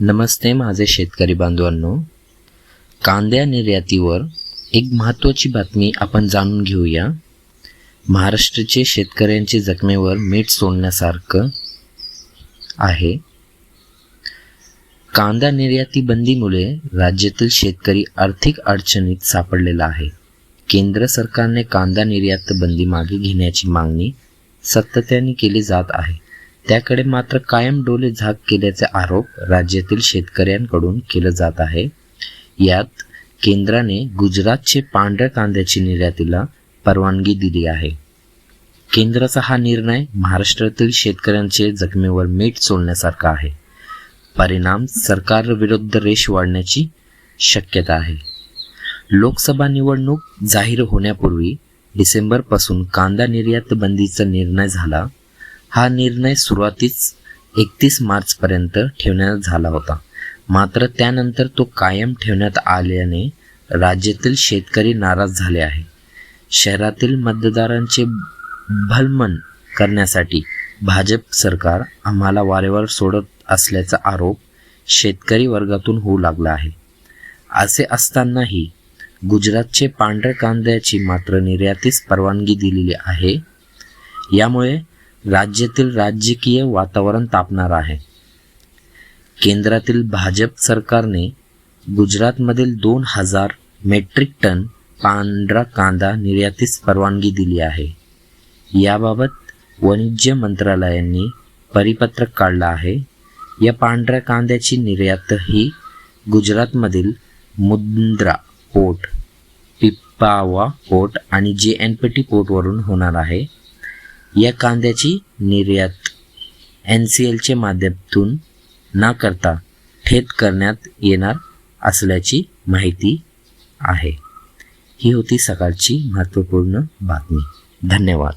नमस्ते माझे शेतकरी बांधवांनो. कांद्या निर्यातीवर एक महत्त्वाची बातमी आपण जाणून घेऊया. महाराष्ट्राचे शेतकऱ्यांच्या जखमेवर मीठ सोडण्यासारखं आहे. कांदा निर्याती बंदीमुळे राज्यातील शेतकरी आर्थिक अडचणीत सापडलेला आहे. केंद्र सरकारने कांदा निर्यात बंदी मागे घेण्याची मागणी सातत्याने केली जात आहे. त्याकडे मात्र कायम डोले झाक केल्याचे आरोप राज्यातील शेतकऱ्यांकडून केलं जात आहे. यात केंद्राने गुजरातचे पांढऱ्या कांद्याची निर्यातीला परवानगी दिली आहे. केंद्राचा हा निर्णय महाराष्ट्रातील शेतकऱ्यांचे जखमेवर मीठ सोडण्यासारखा आहे. परिणाम सरकार विरुद्ध वाढण्याची शक्यता आहे. लोकसभा निवडणूक जाहीर होण्यापूर्वी डिसेंबरपासून कांदा निर्यात बंदीचा निर्णय झाला. हा निर्णय सुरुवातीस एकतीस मार्चपर्यंत ठेवण्यात झाला होता. मात्र त्यानंतर तो कायम ठेवण्यात आल्याने राज्यातील शेतकरी नाराज झाले आहे शहरातील मतदारांचे भलमन करण्यासाठी भाजप सरकार आम्हाला वारेवर सोडत असल्याचा आरोप शेतकरी वर्गातून होऊ लागला आहे. असे असतानाही गुजरातचे पांढऱ्या कांद्याची मात्र निर्यातीस परवानगी दिलेली आहे. यामुळे राज्यातील राजकीय वातावरण तापणार आहे. केंद्रातील भाजप सरकारने गुजरातमधील दोन हजार मेट्रिक टन पांढरा कांदा निर्यातीस परवानगी दिली आहे. याबाबत वाणिज्य मंत्रालयांनी परिपत्रक काढलं आहे. या पांढऱ्या कांद्याची निर्यात ही गुजरातमधील मुंद्रा पोर्ट पिप्पावा पोर्ट आणि जे एन पी टी पोर्टवरून होणार आहे. या कांद्याची निर्यात एन सी एलच्या माध्यमातून न करता थेट करण्यात येणार असल्याची माहिती आहे. ही होती सकाळची महत्त्वपूर्ण बातमी. धन्यवाद.